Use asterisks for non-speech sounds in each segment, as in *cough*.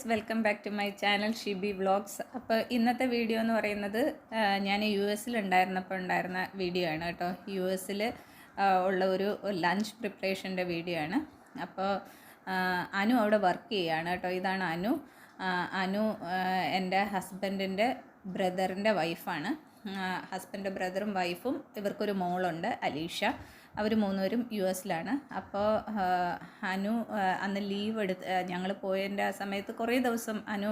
Dears welcome back to my channel Shibi vlogs. അപ്പോൾ ഇന്നത്തെ video എന്ന് പറയുന്നത് ഞാൻ യു എസിൽ ഉണ്ടായിരുന്നപ്പോൾ ഉണ്ടായിരുന്ന വീഡിയോ ആണ് കേട്ടോ. യു എസിൽ ഉള്ള ഒരു ലഞ്ച് പ്രിപ്പറേഷന്റെ വീഡിയോ ആണ്. അപ്പോൾ അനു അവിടെ വർക്ക് ചെയ്യുകയാണ് കേട്ടോ. ഇതാണ് അനു. അനു എന്റെ ഹസ്ബൻഡിന്റെ ബ്രദറിന്റെ വൈഫാണ് ഹസ്ബൻഡ് ബ്രദറും വൈഫും ഇവർക്കൊരു മോളുണ്ട് അലീഷ. അവർ മൂന്നുപേരും യു എസിലാണ്. അപ്പോൾ അനു അന്ന് ലീവ് എടുത്ത് ഞങ്ങൾ പോയതിന്റെ ആ സമയത്ത് കുറേ ദിവസം അനു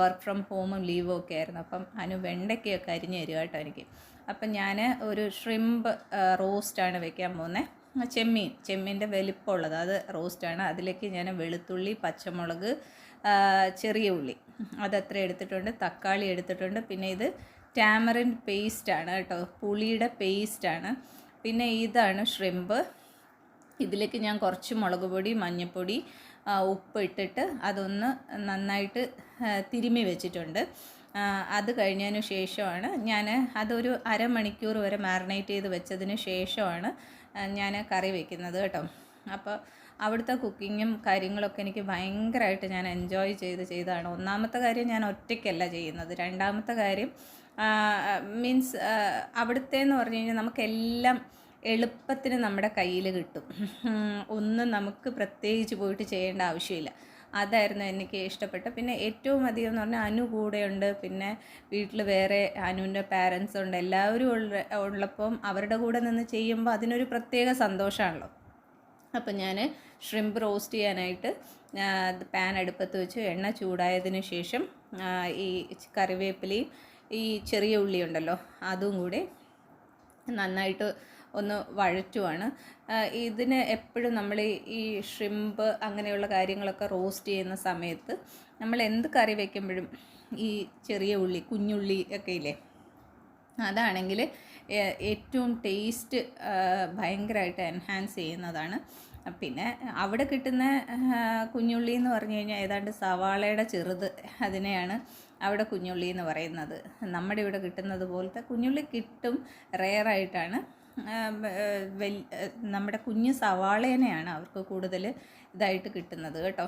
വർക്ക് ഫ്രം ഹോമും ലീവും ഒക്കെ ആയിരുന്നു. അപ്പം അനു വെണ്ടയ്ക്കൊക്കെ അരിഞ്ഞ് തരിക കേട്ടോ എനിക്ക്. അപ്പം ഞാൻ ഒരു ഷ്രിംപ് റോസ്റ്റാണ് വെക്കാൻ പോകുന്നത് ചെമ്മീൻ ചെമ്മീന്റെ വലിപ്പമുള്ളത്. അത് റോസ്റ്റാണ് അതിലേക്ക് ഞാൻ വെളുത്തുള്ളി പച്ചമുളക് ചെറിയ ഉള്ളി. അതത്ര എടുത്തിട്ടുണ്ട്. തക്കാളി എടുത്തിട്ടുണ്ട്. പിന്നെ ഇത് ടാമറിൻ പേസ്റ്റാണ് കേട്ടോ. പുളിയുടെ പേസ്റ്റാണ് പിന്നെ ഇതാണ് ഷ്രിമ്പ് ഇതിലേക്ക് ഞാൻ കുറച്ച് മുളക് പൊടി മഞ്ഞൾപ്പൊടി ഉപ്പ് ഇട്ടിട്ട് അതൊന്ന് നന്നായിട്ട് തിരുമി വെച്ചിട്ടുണ്ട്. അത് കഴിഞ്ഞതിന് ശേഷമാണ് ഞാൻ അതൊരു അരമണിക്കൂർ വരെ മാറിനേറ്റ് ചെയ്ത് വെച്ചതിന് ശേഷമാണ് ഞാൻ കറി വെക്കുന്നത് കേട്ടോ. അപ്പോൾ അവിടുത്തെ കുക്കിങ്ങും കാര്യങ്ങളൊക്കെ എനിക്ക് ഭയങ്കരമായിട്ട് ഞാൻ എൻജോയ് ചെയ്ത് ചെയ്തതാണ് ഒന്നാമത്തെ കാര്യം ഞാൻ ഒറ്റയ്ക്കല്ല ചെയ്യുന്നത്. രണ്ടാമത്തെ കാര്യം മീൻസ് അവിടുത്തെ എന്ന് പറഞ്ഞു കഴിഞ്ഞാൽ നമുക്കെല്ലാം എളുപ്പത്തിന് നമ്മുടെ കയ്യിൽ കിട്ടും. *laughs* ഒന്നും നമുക്ക് പ്രത്യേകിച്ച് പോയിട്ട് ചെയ്യേണ്ട ആവശ്യമില്ല. അതായിരുന്നു എനിക്ക് ഇഷ്ടപ്പെട്ട. പിന്നെ ഏറ്റവും അധികം എന്ന് പറഞ്ഞാൽ അനു കൂടെയുണ്ട്. പിന്നെ വീട്ടിൽ വേറെ അനുവിന്റെ പാരൻസ് ഉണ്ട്. എല്ലാവരും ഉള്ള ഉള്ളപ്പം അവരുടെ കൂടെ നിന്ന് ചെയ്യുമ്പോൾ അതിനൊരു പ്രത്യേക സന്തോഷമാണല്ലോ. അപ്പം ഞാൻ ഷ്രിമ്പ് റോസ്റ്റ് ചെയ്യാനായിട്ട് പാൻ അടുപ്പത്ത് വെച്ച്. എണ്ണ ചൂടായതിന് ശേഷം ഈ കറിവേപ്പിലയും ഈ ചെറിയ ഉള്ളി ഉണ്ടല്ലോ അതും കൂടി നന്നായിട്ട് ഒന്ന് വഴറ്റുവാണ്. ഇതിന് എപ്പോഴും നമ്മൾ ഈ- ഷ്രിമ്പ് അങ്ങനെയുള്ള കാര്യങ്ങളൊക്കെ റോസ്റ്റ് ചെയ്യുന്ന സമയത്ത് നമ്മൾ എന്ത് കറി വയ്ക്കുമ്പോഴും ഈ ചെറിയ ഉള്ളി കുഞ്ഞുള്ളി ഒക്കെ ഇല്ലേ അതാണെങ്കിൽ ഏറ്റവും ടേസ്റ്റ് ഭയങ്കരമായിട്ട് എൻഹാൻസ് ചെയ്യുന്നതാണ്. പിന്നെ അവിടെ കിട്ടുന്ന കുഞ്ഞുള്ളി എന്ന് പറഞ്ഞു കഴിഞ്ഞാൽ ഏതാണ്ട് സവാളയുടെ ചെറുത് അതിനെയാണ് അവിടെ കുഞ്ഞുള്ളി എന്ന് പറയുന്നത്. നമ്മുടെ ഇവിടെ കിട്ടുന്നത് പോലത്തെ കുഞ്ഞുള്ളി കിട്ടും റെയറായിട്ടാണ് നമ്മുടെ കുഞ്ഞു സവാളേനെയാണ് അവർക്ക് കൂടുതൽ ഇതായിട്ട് കിട്ടുന്നത് കേട്ടോ.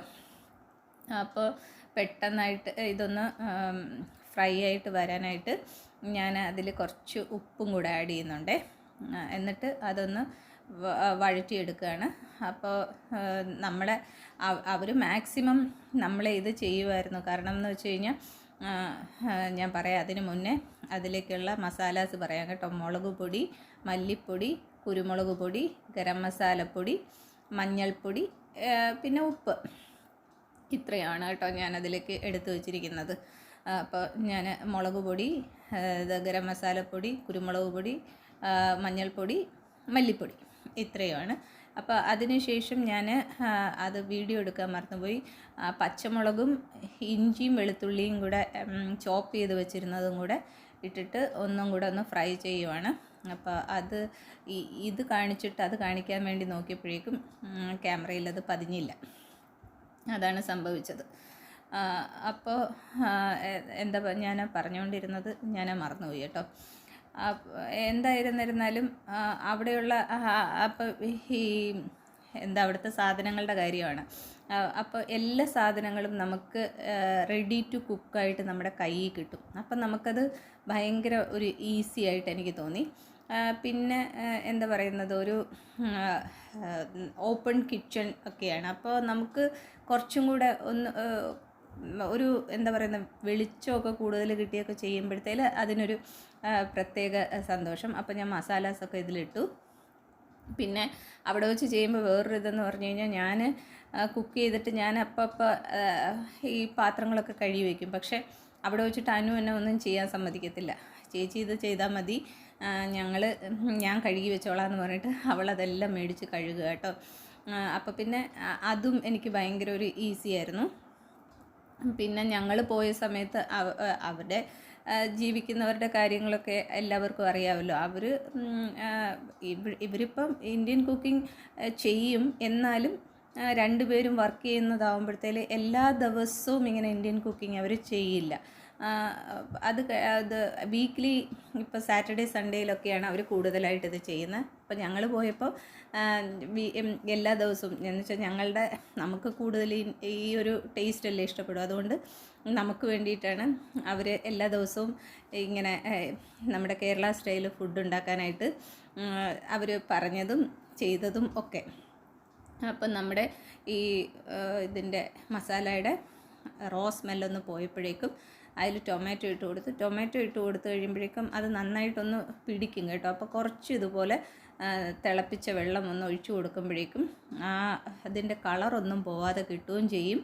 അപ്പോൾ പെട്ടെന്നായിട്ട് ഇതൊന്ന് ഫ്രൈ ആയിട്ട് വരാനായിട്ട് ഞാൻ അതിൽ കുറച്ച് ഉപ്പും കൂടെ ആഡ് ചെയ്യുന്നുണ്ട്. എന്നിട്ട് അതൊന്ന് വഴറ്റിയെടുക്കുകയാണ്. അപ്പോൾ നമ്മളെ അവർ മാക്സിമം നമ്മളെ ഇത് ചെയ്യുമായിരുന്നു. കാരണം എന്ന് വെച്ച് കഴിഞ്ഞാൽ ഞാൻ പറയാം. അതിന് മുന്നേ അതിലേക്കുള്ള മസാലാസ് പറയാം കേട്ടോ. മുളക് പൊടി മല്ലിപ്പൊടി കുരുമുളക് പൊടി ഗരം മസാലപ്പൊടി മഞ്ഞൾപ്പൊടി പിന്നെ ഉപ്പ്. ഇത്രയാണ് കേട്ടോ ഞാനതിലേക്ക് എടുത്തു വച്ചിരിക്കുന്നത്. അപ്പോൾ ഞാൻ മുളക് പൊടി ഗരം മസാലപ്പൊടി കുരുമുളക് പൊടി മഞ്ഞൾപ്പൊടി മല്ലിപ്പൊടി. ഇത്രയുമാണ് അപ്പോൾ അതിനുശേഷം ഞാൻ അത് വീഡിയോ എടുക്കാൻ മറന്നുപോയി. പച്ചമുളകും ഇഞ്ചിയും വെളുത്തുള്ളിയും കൂടെ ചോപ്പ് ചെയ്ത് വെച്ചിരുന്നതും കൂടെ ഇട്ടിട്ട് ഒന്നും കൂടെ ഒന്ന് ഫ്രൈ ചെയ്യുവാണ്. അപ്പോൾ അത് ഇത് കാണിച്ചിട്ട് അത് കാണിക്കാൻ വേണ്ടി നോക്കിയപ്പോഴേക്കും ക്യാമറയിൽ അത് പതിഞ്ഞില്ല. അതാണ് സംഭവിച്ചത്. അപ്പോൾ എന്താ ഞാൻ പറഞ്ഞുകൊണ്ടിരുന്നത് ഞാൻ മറന്നുപോയി കേട്ടോ. എന്തായിരുന്നിരുന്നാലും അവിടെയുള്ള അപ്പോൾ ഈ എന്താ അവിടുത്തെ സാധനങ്ങളുടെ കാര്യമാണ്. അപ്പോൾ എല്ലാ സാധനങ്ങളും നമുക്ക് റെഡി ടു കുക്കായിട്ട് നമ്മുടെ കയ്യിൽ കിട്ടും. അപ്പം നമുക്കത് ഭയങ്കര ഒരു ഈസി ആയിട്ട് എനിക്ക് തോന്നി. പിന്നെ എന്താ പറയുന്നത് ഒരു ഓപ്പൺ കിച്ചൺ ഒക്കെയാണ്. അപ്പോൾ നമുക്ക് കുറച്ചും കൂടെ ഒന്ന് ഒരു എന്താ പറയുന്ന വെളിച്ചമൊക്കെ കൂടുതൽ കിട്ടിയൊക്കെ ചെയ്യുമ്പോഴത്തേൽ അതിനൊരു പ്രത്യേക സന്തോഷം. അപ്പോൾ ഞാൻ മസാലാസൊക്കെ ഇതിലിട്ടു. പിന്നെ അവിടെ വെച്ച് ചെയ്യുമ്പോൾ വേറൊരു ഇതെന്ന് പറഞ്ഞു കഴിഞ്ഞാൽ ഞാൻ കുക്ക് ചെയ്തിട്ട് ഞാൻ അപ്പം അപ്പം ഈ പാത്രങ്ങളൊക്കെ കഴുകി വയ്ക്കും പക്ഷേ അവിടെ വെച്ചിട്ട് അനു എന്നെ ഒന്നും ചെയ്യാൻ സമ്മതിക്കത്തില്ല. ചേച്ചി ഇത് ചെയ്താൽ മതി. ഞങ്ങൾ ഞാൻ കഴുകി വെച്ചോളാം എന്ന് പറഞ്ഞിട്ട് അവളതെല്ലാം മേടിച്ച് കഴുകുക കേട്ടോ. അപ്പോൾ പിന്നെ അതും എനിക്ക് ഭയങ്കര ഒരു ഈസി ആയിരുന്നു. പിന്നെ ഞങ്ങൾ പോയ സമയത്ത് അവ- ആ, അവിടെ ആ, ജീവിക്കുന്നവരുടെ കാര്യങ്ങളൊക്കെ എല്ലാവർക്കും അറിയാമല്ലോ അവർ ഇവരിപ്പം ഇന്ത്യൻ കുക്കിംഗ് ചെയ്യും. എന്നാലും രണ്ടുപേരും വർക്ക് ചെയ്യുന്നതാവുമ്പോഴത്തേൽ എല്ലാ ദിവസവും ഇങ്ങനെ ഇന്ത്യൻ കുക്കിംഗ് അവർ ചെയ്യില്ല. അത് അത് വീക്ക്ലി ഇപ്പോൾ സാറ്റർഡേ സൺഡേയിലൊക്കെയാണ് അവർ കൂടുതലായിട്ട് ഇത് ചെയ്യുന്നത് അപ്പോൾ ഞങ്ങൾ പോയപ്പോൾ എല്ലാ ദിവസവും എന്ന് വെച്ചാൽ ഞങ്ങളുടെ നമുക്ക് കൂടുതൽ ഈ ഒരു ടേസ്റ്റ് അല്ലേ ഇഷ്ടപ്പെടും അതുകൊണ്ട് നമുക്ക് വേണ്ടിയിട്ടാണ് അവർ എല്ലാ ദിവസവും ഇങ്ങനെ നമ്മുടെ കേരള സ്റ്റൈൽ ഫുഡ് ഉണ്ടാക്കാനായിട്ട് അവർ പറഞ്ഞതും ചെയ്തതും ഒക്കെ. അപ്പം നമ്മുടെ ഈ ഇതിന്റെ മസാലയുടെ റോ സ്മെല്ലൊന്ന് പോയപ്പോഴേക്കും അതിൽ ടൊമാറ്റോ ഇട്ട് കൊടുത്ത് ടൊമാറ്റോ ഇട്ട് കൊടുത്ത് കഴിയുമ്പോഴേക്കും അത് നന്നായിട്ടൊന്ന് പിടിക്കും കേട്ടോ. അപ്പോൾ കുറച്ച് ഇതുപോലെ തിളപ്പിച്ച വെള്ളം ഒന്ന് ഒഴിച്ചു കൊടുക്കുമ്പോഴേക്കും ആ അതിന്റെ കളറൊന്നും പോവാതെ കിട്ടുകയും ചെയ്യും.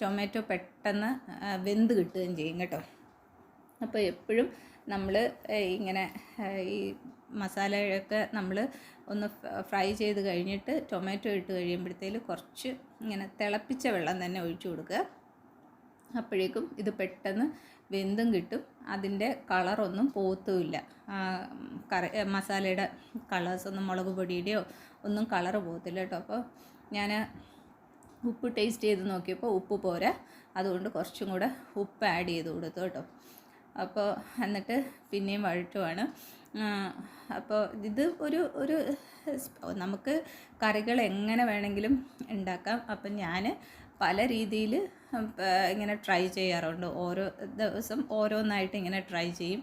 ടൊമാറ്റോ പെട്ടെന്ന് വെന്ത് കിട്ടുകയും ചെയ്യും കേട്ടോ. അപ്പോൾ എപ്പോഴും നമ്മൾ ഇങ്ങനെ ഈ മസാലയൊക്കെ നമ്മൾ ഒന്ന് ഫ്രൈ ചെയ്ത് കഴിഞ്ഞിട്ട് ടൊമാറ്റോ ഇട്ട് കഴിയുമ്പോഴത്തേക്ക് കുറച്ച് ഇങ്ങനെ തിളപ്പിച്ച വെള്ളം തന്നെ ഒഴിച്ചു കൊടുക്കുക. അപ്പോഴേക്കും ഇത് പെട്ടെന്ന് വെന്തും കിട്ടും. അതിന്റെ കളറൊന്നും പോത്തുമില്ല കറി മസാലയുടെ മസാലയുടെ കളേഴ്സൊന്നും മുളക് പൊടിയുടെയോ ഒന്നും കളറ് പോകത്തില്ല കേട്ടോ. അപ്പോൾ ഞാൻ ഉപ്പ് ടേസ്റ്റ് ചെയ്ത് നോക്കിയപ്പോൾ ഉപ്പ് പോരാ. അതുകൊണ്ട് കുറച്ചും കൂടെ ഉപ്പ് ആഡ് ചെയ്ത് കൊടുത്തു കേട്ടോ. അപ്പോൾ എന്നിട്ട് പിന്നെയും വഴറ്റുവാണ്. അപ്പോൾ ഇത് ഒരു ഒരു നമുക്ക് കറികൾ എങ്ങനെ വേണമെങ്കിലും ഉണ്ടാക്കാം. അപ്പം ഞാൻ പല രീതിയിൽ ഇങ്ങനെ ട്രൈ ചെയ്യാറുണ്ട്. ഓരോ ദിവസം ഓരോന്നായിട്ട് ഇങ്ങനെ ട്രൈ ചെയ്യും.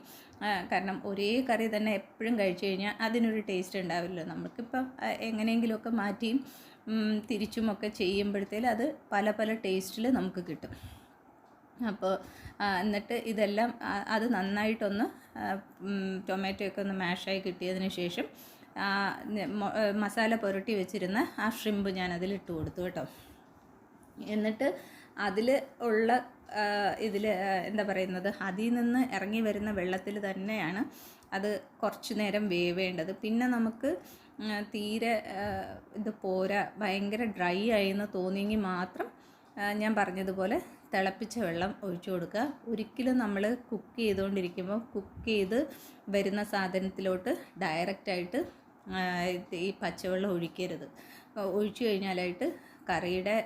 കാരണം ഒരേ കറി തന്നെ എപ്പോഴും കഴിച്ചു കഴിഞ്ഞാൽ അതിനൊരു ടേസ്റ്റ് ഉണ്ടാവില്ല നമുക്കിപ്പം എങ്ങനെയെങ്കിലുമൊക്കെ മാറ്റിയും തിരിച്ചുമൊക്കെ ചെയ്യുമ്പോഴത്തേൽ അത് പല പല ടേസ്റ്റിൽ നമുക്ക് കിട്ടും. അപ്പോൾ എന്നിട്ട് ഇതെല്ലാം അത് നന്നായിട്ടൊന്ന് ടൊമാറ്റോയൊക്കെ ഒന്ന് മാഷായി കിട്ടിയതിന് ശേഷം മസാല പുരട്ടി വെച്ചിരുന്ന ആ ഷ്രിമ്പ് ഇട്ട് കൊടുത്തു കേട്ടോ. എന്നിട്ട് അതിൽ ഉള്ള ഇതിൽ എന്താ പറയുന്നത് അതിൽ നിന്ന് ഇറങ്ങി വരുന്ന വെള്ളത്തിൽ തന്നെയാണ് അത് കുറച്ചു നേരം വേവേണ്ടത്. പിന്നെ നമുക്ക് തീരെ ഇത് പോരാ ഭയങ്കര ഡ്രൈ ആയി എന്ന് തോന്നിയെങ്കിൽ മാത്രം ഞാൻ പറഞ്ഞതുപോലെ തിളപ്പിച്ച വെള്ളം ഒഴിച്ചു കൊടുക്കുക. ഒരിക്കലും നമ്മൾ കുക്ക് ചെയ്തുകൊണ്ടിരിക്കുമ്പോൾ കുക്ക് ചെയ്ത് വരുന്ന സാധനത്തിലോട്ട് ഡയറക്റ്റായിട്ട് ഈ പച്ചവെള്ളം ഒഴിക്കരുത്. ഒഴിച്ചു കഴിഞ്ഞാലായിട്ട് കറിയുടെ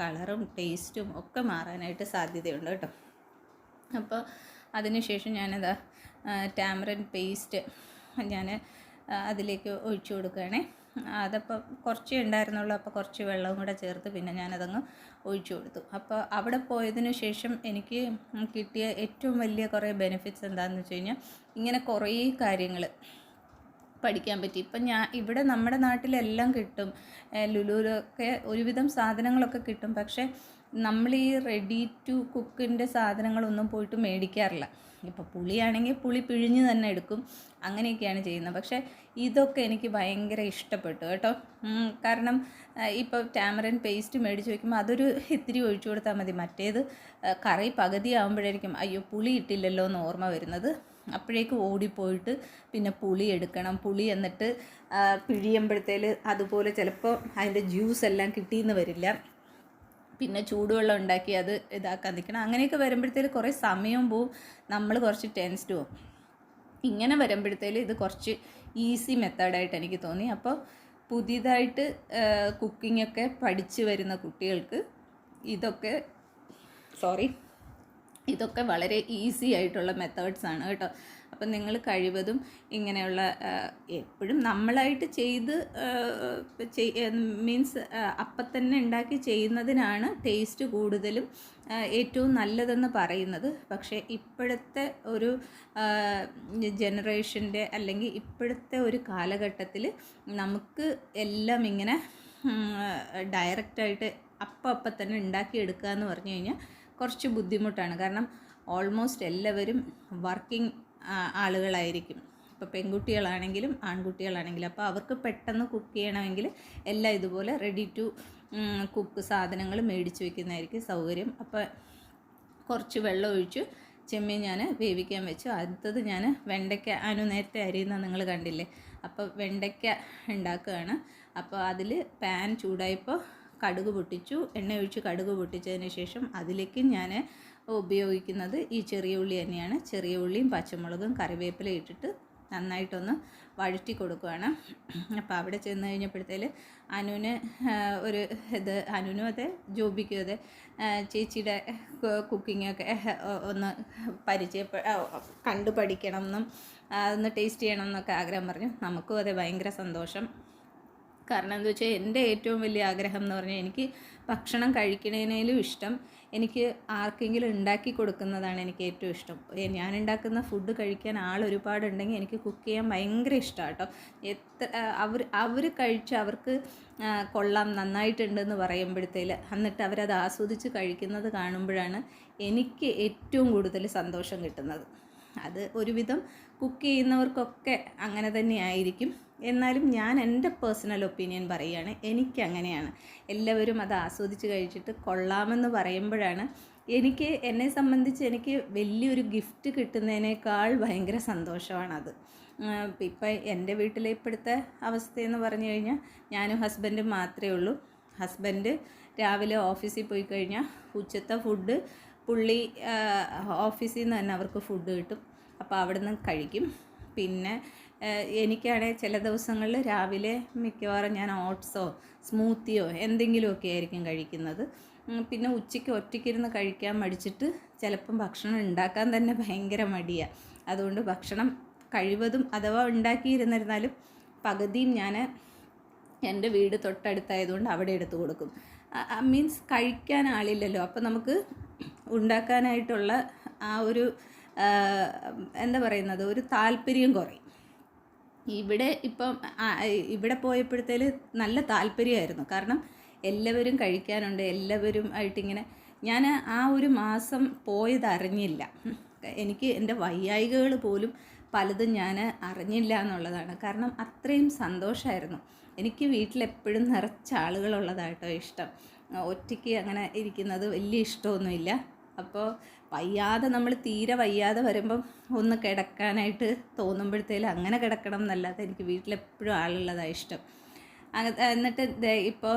കളറും ടേസ്റ്റും ഒക്കെ മാറാനായിട്ട് സാധ്യതയുണ്ട് കേട്ടോ. അപ്പോൾ അതിനുശേഷം ഞാനത് ടാമറൻ പേസ്റ്റ് ഞാൻ അതിലേക്ക് ഒഴിച്ചു കൊടുക്കുകയാണേ. അതപ്പോൾ കുറച്ച് ഉണ്ടായിരുന്നുള്ളൂ അപ്പോൾ കുറച്ച് വെള്ളവും കൂടെ ചേർത്ത് പിന്നെ ഞാനതങ്ങ് ഒഴിച്ചു കൊടുത്തു. അപ്പോൾ അവിടെ പോയതിന് ശേഷം എനിക്ക് കിട്ടിയ ഏറ്റവും വലിയ കുറേ ബെനിഫിറ്റ്സ് എന്താണെന്ന് വെച്ച് കഴിഞ്ഞാൽ ഇങ്ങനെ കുറേ കാര്യങ്ങൾ പഠിക്കാൻ പറ്റി. ഇപ്പം ഞാൻ ഇവിടെ നമ്മുടെ നാട്ടിലെല്ലാം കിട്ടും. ലുലുവിലൊക്കെ ഒരുവിധം സാധനങ്ങളൊക്കെ കിട്ടും. പക്ഷേ നമ്മൾ ഈ റെഡി ടു കുക്കിന്റെ സാധനങ്ങളൊന്നും പോയിട്ട് മേടിക്കാറില്ല. ഇപ്പോൾ പുളിയാണെങ്കിൽ പുളി പിഴിഞ്ഞ് തന്നെ എടുക്കും. അങ്ങനെയൊക്കെയാണ് ചെയ്യുന്നത്. പക്ഷേ ഇതൊക്കെ എനിക്ക് ഭയങ്കര ഇഷ്ടപ്പെട്ടു കേട്ടോ. കാരണം ഇപ്പോൾ ടാമറൻ പേസ്റ്റ് മേടിച്ച് വയ്ക്കുമ്പോൾ അതൊരു ഇത്തിരി ഒഴിച്ചു കൊടുത്താൽ മതി. മറ്റേത് കറി പകുതി ആകുമ്പോഴായിരിക്കും അയ്യോ പുളി ഇട്ടില്ലല്ലോ എന്ന് ഓർമ്മ വരുന്നത്. അപ്പോഴേക്ക് ഓടിപ്പോയിട്ട് പിന്നെ പുളി എടുക്കണം. പുളി എന്നിട്ട് പിഴിയുമ്പോഴത്തേൽ അതുപോലെ ചിലപ്പോൾ അതിന്റെ ജ്യൂസ് എല്ലാം കിട്ടിയെന്ന് വരില്ല. പിന്നെ ചൂടുവെള്ളം ഉണ്ടാക്കി അത് ഇതാക്കാൻ നിൽക്കണം അങ്ങനെയൊക്കെ വരുമ്പോഴത്തേൽ കുറേ സമയം പോവും. നമ്മൾ കുറച്ച് ടെൻസ്ഡ് പോവും. ഇങ്ങനെ വരുമ്പോഴത്തേൽ ഇത് കുറച്ച് ഈസി മെത്തേഡായിട്ട് എനിക്ക് തോന്നി. അപ്പോൾ പുതിയതായിട്ട് കുക്കിംഗ് ഒക്കെ പഠിച്ചു വരുന്ന കുട്ടികൾക്ക് ഇതൊക്കെ സോറി ഇതൊക്കെ വളരെ ഈസി ആയിട്ടുള്ള മെത്തേഡ്സ് ആണ് കേട്ടോ. അപ്പം നിങ്ങൾ കഴിവതും ഇങ്ങനെയുള്ള എപ്പോഴും നമ്മളായിട്ട് ചെയ്ത് മീൻസ് അപ്പം തന്നെ ഉണ്ടാക്കി ചെയ്യുന്നതിനാണ് ടേസ്റ്റ് കൂടുതലും ഏറ്റവും നല്ലതെന്ന് പറയുന്നത്. പക്ഷേ ഇപ്പോഴത്തെ ഒരു ജനറേഷന്റെ അല്ലെങ്കിൽ ഇപ്പോഴത്തെ ഒരു കാലഘട്ടത്തിൽ നമുക്ക് എല്ലാം ഇങ്ങനെ ഡയറക്റ്റായിട്ട് അപ്പം അപ്പം തന്നെ ഉണ്ടാക്കിയെടുക്കുക എന്ന് പറഞ്ഞു കഴിഞ്ഞാൽ കുറച്ച് ബുദ്ധിമുട്ടാണ്. കാരണം ഓൾമോസ്റ്റ് എല്ലാവരും വർക്കിംഗ് ആളുകളായിരിക്കും. ഇപ്പോൾ പെൺകുട്ടികളാണെങ്കിലും ആൺകുട്ടികളാണെങ്കിലും അപ്പോൾ അവർക്ക് പെട്ടെന്ന് കുക്ക് ചെയ്യണമെങ്കിൽ എല്ലാം ഇതുപോലെ റെഡി ടു കുക്ക് സാധനങ്ങൾ മേടിച്ച് വെക്കുന്നതായിരിക്കും സൗകര്യം. അപ്പോൾ കുറച്ച് വെള്ളം ഒഴിച്ചു ചെമ്മീൻ ഞാൻ വേവിക്കാൻ വെച്ചു. അടുത്തത് ഞാൻ വെണ്ടയ്ക്ക അനു നേരത്തെ അരിയുന്ന നിങ്ങൾ കണ്ടില്ലേ? അപ്പോൾ വെണ്ടയ്ക്ക ഉണ്ടാക്കുകയാണ്. അപ്പോൾ അതിൽ പാൻ ചൂടായപ്പോൾ കടുക് പൊട്ടിച്ചു. എണ്ണ ഒഴിച്ച് കടുക് പൊട്ടിച്ചതിന് ശേഷം അതിലേക്ക് ഞാൻ ഉപയോഗിക്കുന്നത് ഈ ചെറിയ ഉള്ളി തന്നെയാണ്. ചെറിയ ഉള്ളിയും പച്ചമുളകും കറിവേപ്പില ഇട്ടിട്ട് നന്നായിട്ടൊന്ന് വഴറ്റി കൊടുക്കുകയാണ് അപ്പോൾ അവിടെ ചെന്ന് കഴിഞ്ഞപ്പോഴത്തേൽ അനുവിന് ഒരു ഇത് അനുവിനും അതെ ജോബിക്കും അതെ ചേച്ചിയുടെ കുക്കിങ്ങൊക്കെ ഒന്ന് പരിചയപ്പെ കണ്ടു പഠിക്കണം എന്നും ഒന്ന് ടേസ്റ്റ് ചെയ്യണം എന്നൊക്കെ ആഗ്രഹം പറഞ്ഞു. നമുക്കും അതെ ഭയങ്കര സന്തോഷം. കാരണം എന്താ വെച്ചാൽ എന്റെ ഏറ്റവും വലിയ ആഗ്രഹം എന്ന് പറഞ്ഞാൽ എനിക്ക് ഭക്ഷണം കഴിക്കണേനേലും ഇഷ്ടം എനിക്ക് ആർക്കെങ്കിലും ഉണ്ടാക്കി കൊടുക്കുന്നതാണ് എനിക്ക് ഏറ്റവും ഇഷ്ടം. ഞാൻ ഉണ്ടാക്കുന്ന ഫുഡ് കഴിക്കാൻ ആൾ ഒരുപാടുണ്ടെങ്കിൽ എനിക്ക് കുക്ക് ചെയ്യാൻ ഭയങ്കര ഇഷ്ടമാണ് കേട്ടോ എത്ര അവർ അവർ കഴിച്ച് അവർക്ക് കൊള്ളാം നന്നായിട്ടുണ്ടെന്ന് പറയുമ്പോഴത്തേൽ എന്നിട്ട് അവരത് ആസ്വദിച്ച് കഴിക്കുന്നത് കാണുമ്പോഴാണ് എനിക്ക് ഏറ്റവും കൂടുതൽ സന്തോഷം കിട്ടുന്നത്. അത് ഒരുവിധം കുക്ക് ചെയ്യുന്നവർക്കൊക്കെ അങ്ങനെ തന്നെയായിരിക്കും എന്നാലും ഞാൻ എന്റെ പേഴ്സണൽ ഒപ്പീനിയൻ പറയുകയാണ് എനിക്കങ്ങനെയാണ്. എല്ലാവരും അത് ആസ്വദിച്ച് കഴിച്ചിട്ട് കൊള്ളാമെന്ന് പറയുമ്പോഴാണ് എനിക്ക് എന്നെ സംബന്ധിച്ച് എനിക്ക് വലിയൊരു ഗിഫ്റ്റ് കിട്ടുന്നതിനേക്കാൾ ഭയങ്കര അത് ഇപ്പം എന്റെ വീട്ടിലെ ഇപ്പോഴത്തെ അവസ്ഥയെന്ന് പറഞ്ഞു കഴിഞ്ഞാൽ ഞാനും ഹസ്ബൻഡും മാത്രമേ ഉള്ളൂ. ഹസ്ബൻഡ് രാവിലെ ഓഫീസിൽ പോയി കഴിഞ്ഞാൽ ഉച്ചത്തെ ഫുഡ് പുള്ളി ഓഫീസിൽ നിന്ന് തന്നെ അവർക്ക് ഫുഡ് കിട്ടും. അപ്പോൾ അവിടെ നിന്ന് കഴിക്കും. പിന്നെ എനിക്കാണെങ്കിൽ ചില ദിവസങ്ങളിൽ രാവിലെ മിക്കവാറും ഞാൻ ഓട്സോ സ്മൂത്തിയോ എന്തെങ്കിലുമൊക്കെ ആയിരിക്കും കഴിക്കുന്നത്. പിന്നെ ഉച്ചയ്ക്ക് ഒറ്റയ്ക്കിരുന്ന് കഴിക്കാൻ മടിച്ചിട്ട് ചിലപ്പം ഭക്ഷണം ഉണ്ടാക്കാൻ തന്നെ ഭയങ്കര മടിയാണ് അതുകൊണ്ട് ഭക്ഷണം കഴിവതും അഥവാ ഉണ്ടാക്കിയിരുന്നിരുന്നാലും പകുതിയും ഞാൻ എന്റെ വീട് തൊട്ടടുത്തായതുകൊണ്ട് അവിടെ എടുത്തു കൊടുക്കും. മീൻസ് കഴിക്കാൻ ആളില്ലല്ലോ. അപ്പോൾ നമുക്ക് ഉണ്ടാക്കാനായിട്ടുള്ള ആ ഒരു എന്താ പറയുന്നത്? ഒരു താല്പര്യം കുറയും. ഇവിടെ ഇപ്പം ഇവിടെ പോയപ്പോഴത്തേൽ നല്ല താല്പര്യമായിരുന്നു. കാരണം എല്ലാവരും കഴിക്കാനുണ്ട് എല്ലാവരും ആയിട്ടിങ്ങനെ. ഞാൻ ആ ഒരു മാസം പോയത് അറിഞ്ഞില്ല എനിക്ക് എന്റെ വയ്യായികകൾ പോലും പലതും ഞാൻ അറിഞ്ഞില്ല എന്നുള്ളതാണ്. കാരണം അത്രയും സന്തോഷമായിരുന്നു. എനിക്ക് വീട്ടിലെപ്പോഴും നിറച്ച ആളുകളുള്ളതായിട്ടോ ഇഷ്ടം. ഒറ്റയ്ക്ക് അങ്ങനെ ഇരിക്കുന്നത് വലിയ ഇഷ്ടമൊന്നുമില്ല. അപ്പോൾ വയ്യാതെ നമ്മൾ തീരെ വയ്യാതെ വരുമ്പം ഒന്ന് കിടക്കാനായിട്ട് തോന്നുമ്പോഴത്തേലും അങ്ങനെ കിടക്കണം എന്നല്ലാതെ എനിക്ക് വീട്ടിലെപ്പോഴും ആളുള്ളതാണ് ഇഷ്ടം. എന്നിട്ട് ഇപ്പോൾ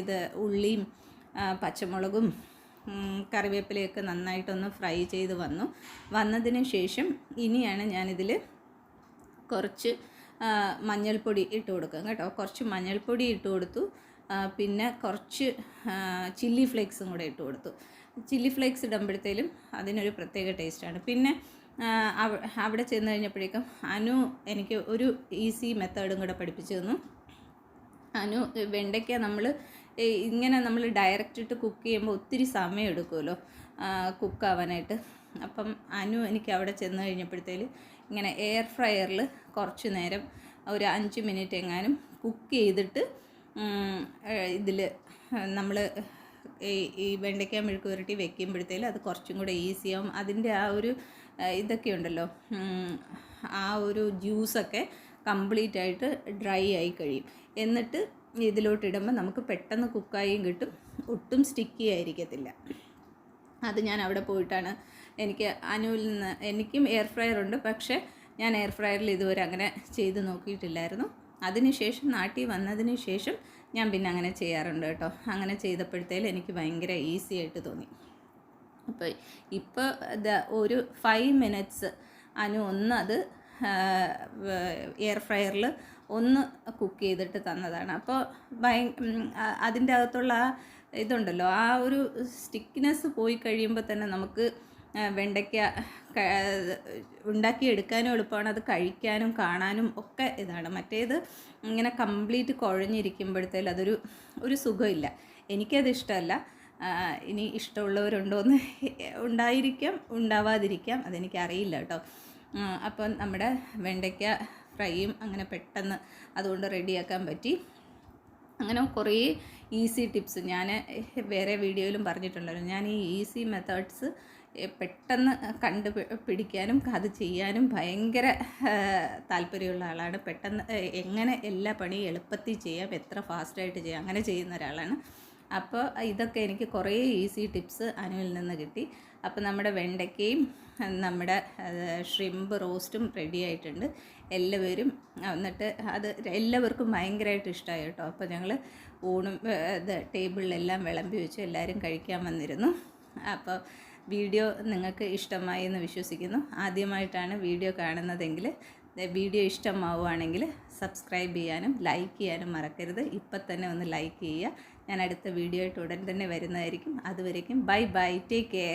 ഇത് ഉള്ളിയും പച്ചമുളകും കറിവേപ്പിലയൊക്കെ നന്നായിട്ടൊന്ന് ഫ്രൈ ചെയ്ത് വന്നു. വന്നതിന് ശേഷം ഇനിയാണ് ഞാനിതിൽ കുറച്ച് മഞ്ഞൾപ്പൊടി ഇട്ട് കൊടുക്കും കേട്ടോ. കുറച്ച് മഞ്ഞൾപ്പൊടി ഇട്ട് കൊടുത്തു. പിന്നെ കുറച്ച് ചില്ലി ഫ്ലേക്സും കൂടെ ഇട്ട് കൊടുത്തു. ചില്ലി ഫ്ലേക്സ് ഇടുമ്പോഴത്തേലും അതിനൊരു പ്രത്യേക ടേസ്റ്റാണ്. പിന്നെ അവ- അവിടെ ചെന്ന് കഴിഞ്ഞപ്പോഴേക്കും അനു എനിക്ക് ഒരു ഈസി മെത്തേഡും കൂടെ പഠിപ്പിച്ചു തന്നു. അനു വെണ്ടയ്ക്ക നമ്മൾ ഇങ്ങനെ നമ്മൾ ഡയറക്റ്റ് ഇട്ട് കുക്ക് ചെയ്യുമ്പോൾ ഒത്തിരി സമയം എടുക്കുമല്ലോ കുക്കാവാനായിട്ട്. അപ്പം അനു എനിക്ക് അവിടെ ചെന്ന് കഴിഞ്ഞപ്പോഴത്തേൽ ഇങ്ങനെ എയർ ഫ്രയറിൽ കുറച്ച് നേരം ഒരു അഞ്ച് മിനിറ്റ് എങ്ങാനും കുക്ക് ചെയ്തിട്ട് ഇതിൽ നമ്മൾ ഈ വെണ്ടയ്ക്ക മെഴുക്ക് പുരട്ടി വെക്കുമ്പോഴത്തേലും അത് കുറച്ചും കൂടെ ഈസിയാവും അതിന്റെ ആ ഒരു ഇതൊക്കെ ഉണ്ടല്ലോ ആ ഒരു ജ്യൂസൊക്കെ കംപ്ലീറ്റ് ആയിട്ട് ഡ്രൈ ആയി കഴിയും. എന്നിട്ട് ഇതിലോട്ട് ഇടുമ്പോൾ നമുക്ക് പെട്ടെന്ന് കുക്കായും കിട്ടും ഒട്ടും സ്റ്റിക്കി ആയിരിക്കത്തില്ല. അത് ഞാൻ അവിടെ പോയിട്ടാണ്. എനിക്ക് അനുവിൽ നിന്ന് എനിക്കും എയർ ഫ്രയർ ഉണ്ട് പക്ഷേ ഞാൻ എയർ ഫ്രയറിൽ ഇതുവരെ അങ്ങനെ ചെയ്ത് നോക്കിയിട്ടില്ലായിരുന്നു. അതിനുശേഷം നാട്ടിൽ വന്നതിന് ശേഷം ഞാൻ പിന്നെ അങ്ങനെ ചെയ്യാറുണ്ട് കേട്ടോ. അങ്ങനെ ചെയ്തപ്പോഴത്തേലും എനിക്ക് ഭയങ്കര ഈസി ആയിട്ട് തോന്നി. അപ്പോൾ ഇപ്പോൾ ഒരു ഫൈവ് മിനിറ്റ്സ് അനു ഒന്ന് അത് എയർ ഫ്രയറിൽ ഒന്ന് കുക്ക് ചെയ്തിട്ട് തന്നതാണ്. അപ്പോൾ ഭയ അതിന്റെ അകത്തുള്ള ഇതുണ്ടല്ലോ ആ ഒരു സ്റ്റിക്നെസ് പോയി കഴിയുമ്പോൾ തന്നെ നമുക്ക് വെണ്ടയ്ക്ക ഉണ്ടാക്കിയെടുക്കാനും എളുപ്പമാണ്. അത് കഴിക്കാനും കാണാനും ഒക്കെ ഇതാണ്. മറ്റേത് ഇങ്ങനെ കംപ്ലീറ്റ് കുഴഞ്ഞിരിക്കുമ്പോഴത്തേലും അതൊരു ഒരു സുഖമില്ല. എനിക്കത് ഇഷ്ടമല്ല. ഇനി ഇഷ്ടമുള്ളവരുണ്ടോ എന്ന് ഉണ്ടായിരിക്കാം ഉണ്ടാവാതിരിക്കാം അതെനിക്കറിയില്ല കേട്ടോ. അപ്പം നമ്മുടെ വെണ്ടയ്ക്ക ഫ്രൈയും അങ്ങനെ പെട്ടെന്ന് അതുകൊണ്ട് റെഡിയാക്കാൻ പറ്റി. അങ്ങനെ കുറേ ഈസി ടിപ്സ് ഞാൻ വേറെ വീഡിയോയിലും പറഞ്ഞിട്ടുണ്ടല്ലോ ഞാൻ ഈ ഈസി മെത്തേഡ്സ് പെട്ടെന്ന് കണ്ടു പിടിക്കാനും അത് ചെയ്യാനും ഭയങ്കര താല്പര്യമുള്ള ആളാണ്. പെട്ടെന്ന് എങ്ങനെ എല്ലാ പണിയും എളുപ്പത്തിൽ ചെയ്യാം എത്ര ഫാസ്റ്റായിട്ട് ചെയ്യാം അങ്ങനെ ചെയ്യുന്ന ഒരാളാണ്. അപ്പോൾ ഇതൊക്കെ എനിക്ക് കുറേ ഈസി ടിപ്സ് അനുവിൽ നിന്ന് കിട്ടി. അപ്പോൾ നമ്മുടെ വെണ്ടയ്ക്കയും നമ്മുടെ ഷ്രിമ്പ് റോസ്റ്റും റെഡി ആയിട്ടുണ്ട്. എല്ലാവരും എന്നിട്ട് അത് എല്ലാവർക്കും ഭയങ്കരമായിട്ട് ഇഷ്ടമായി കേട്ടോ. അപ്പോൾ ഞങ്ങൾ ഊണും ഇത് ടേബിളിലെല്ലാം വിളമ്പി വെച്ചു എല്ലാവരും കഴിക്കാൻ വന്നിരുന്നു. അപ്പോൾ വീഡിയോ നിങ്ങൾക്ക് ഇഷ്ടമായി എന്ന് വിശ്വസിക്കുന്നു. ആദ്യമായിട്ടാണ് വീഡിയോ കാണുന്നതെങ്കിൽ വീഡിയോ ഇഷ്ടമാവുകയാണെങ്കിൽ സബ്സ്ക്രൈബ് ചെയ്യാനും ലൈക്ക് ചെയ്യാനും മറക്കരുത്. ഇപ്പം തന്നെ ഒന്ന് ലൈക്ക് ചെയ്യുക. ഞാൻ അടുത്ത വീഡിയോ ആയിട്ട് ഉടൻ തന്നെ വരുന്നതായിരിക്കും. അതുവരേക്കും ബൈ ബൈ ടേക്ക് കെയർ